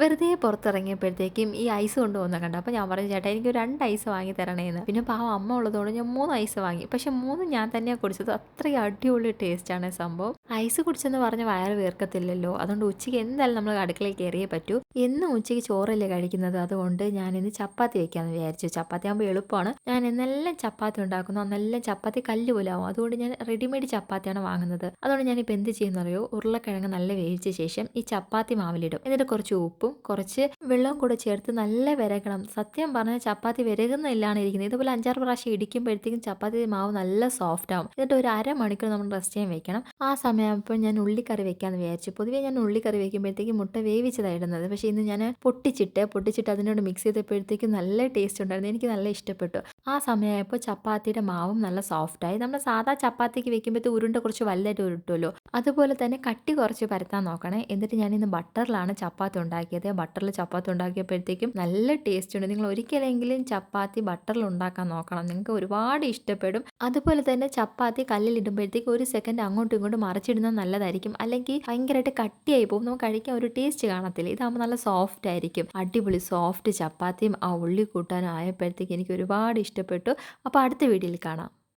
വെറുതെ പുറത്തിറങ്ങിയപ്പോഴത്തേക്കും ഈ ഐസ് കൊണ്ടുപോകുന്ന കണ്ടു. അപ്പോൾ ഞാൻ പറഞ്ഞു ചേട്ടാ എനിക്ക് രണ്ട് ഐസ് വാങ്ങി തരണേന്ന്. പിന്നെ പാവം അമ്മ ഉള്ളതുകൊണ്ട് ഞാൻ മൂന്ന് ഐസ് വാങ്ങി. പക്ഷേ മൂന്ന് ഞാൻ തന്നെയാണ് കുടിച്ചത്. അത്രയും അടിപൊളി ടേസ്റ്റാണ് സംഭവം. ഐസ് കുടിച്ചെന്ന് പറഞ്ഞ് വയറ് വീർക്കത്തില്ലല്ലോ. അതുകൊണ്ട് ഉച്ചയ്ക്ക് എന്തായാലും നമ്മൾ അടുക്കളയിൽ കയറിയേ പറ്റൂ. എന്നും ഉച്ചയ്ക്ക് ചോറല്ലേ കഴിക്കുന്നത്? അതുകൊണ്ട് ഞാൻ ഇന്ന് ചപ്പാത്തി വെക്കാമെന്ന് വിചാരിച്ചു. ചപ്പാത്തി ആകുമ്പോൾ എളുപ്പമാണ് ഞാൻ എന്നെല്ലാം ചപ്പാത്തി ഉണ്ടാക്കുന്നു. അന്നെല്ലാം ചപ്പാത്തി കല്ല് പോലാവും അതുകൊണ്ട് ഞാൻ റെഡിമെയ്ഡ് ചപ്പാത്തിയാണ് വാങ്ങുന്നത്. അതുകൊണ്ട് ഞാനിപ്പോൾ എന്ത് ചെയ്യുന്നറിയോ? ഉരുളക്കിഴങ്ങ് നല്ല വേവിച്ച ശേഷം ഈ ചപ്പാത്തി മാവിലിടും. എന്നിട്ട് കുറച്ച് ഉപ്പും കുറച്ച് വെള്ളവും കൂടെ ചേർത്ത് നല്ല വിരകണം. സത്യം പറഞ്ഞാൽ ചപ്പാത്തി വിരകുന്നില്ലാണ് ഇരിക്കുന്നത്. ഇതുപോലെ അഞ്ചാറ് പ്രാവശ്യം ഇടിക്കുമ്പോഴത്തേക്കും ചപ്പാത്തി മാവ് നല്ല സോഫ്റ്റ് ആവും. എന്നിട്ട് ഒരു അരമണിക്കൂർ നമ്മൾ റെസ്റ്റ് ചെയ്യാൻ വെക്കണം. ആ സമയമാകുമ്പോൾ ഞാൻ ഉള്ളിക്കറി വെക്കാമെന്ന് വിചാരിച്ചു. പൊതുവേ ഞാൻ ഉള്ളിക്കറി വെക്കുമ്പോഴത്തേക്കും മുട്ട വേവിച്ചതാണ് ഇടുന്നത്. പക്ഷേ ഇന്ന് ഞാൻ പൊട്ടിച്ചിട്ട് പൊട്ടിച്ചിട്ട് അതിനോട് മിക്സ് ചെയ്തപ്പോഴത്തേക്കും നല്ല ടേസ്റ്റ് ഉണ്ടായിരുന്നു. എനിക്ക് നല്ല ഇഷ്ടപ്പെട്ടു. ആ സമയമായപ്പോൾ ചപ്പാത്തിയുടെ മാവും നല്ല സോഫ്റ്റ് ആയി. നമ്മൾ സാധാ ചപ്പാത്തിക്ക് വെക്കുമ്പോഴത്തെ ഉരുണ്ട കുറച്ച് വലുതായിട്ട് ഉരുട്ടുമല്ലോ. അതുപോലെ തന്നെ കട്ടി കുറച്ച് പരത്താൻ നോക്കണേ. എന്നിട്ട് ഞാൻ ഇന്ന് ബട്ടറിലാണ് ചപ്പാത്തി ഉണ്ടാക്കിയത്. ബട്ടറിൽ ചപ്പാത്തി ഉണ്ടാക്കിയപ്പോഴത്തേക്കും നല്ല ടേസ്റ്റ് ഉണ്ട്. നിങ്ങൾ ഒരിക്കലെങ്കിലും ചപ്പാത്തി ബട്ടറിൽ ഉണ്ടാക്കാൻ നോക്കണം. നിങ്ങൾക്ക് ഒരുപാട് ഇഷ്ടപ്പെടും. അതുപോലെ തന്നെ ചപ്പാത്തി കല്ലിൽ കല്ലിലിടുമ്പോഴത്തേക്ക് ഒരു സെക്കൻഡ് അങ്ങോട്ടും ഇങ്ങോട്ടും മറിച്ചിടുന്നത് നല്ലതായിരിക്കും. അല്ലെങ്കിൽ ഭയങ്കരമായിട്ട് കട്ടിയായി പോകും. നമുക്ക് കഴിക്കാൻ ഒരു ടേസ്റ്റ് കാണത്തില്ല. ഇതാകുമ്പോൾ നല്ല സോഫ്റ്റ് ആയിരിക്കും. അടിപൊളി സോഫ്റ്റ് ചപ്പാത്തിയും ആ ഉള്ളി കൂട്ടാനും ആയപ്പോഴത്തേക്ക് എനിക്ക് ഒരുപാട് ഇഷ്ടപ്പെട്ടു. അപ്പോൾ അടുത്ത വീഡിയോയിൽ കാണാം.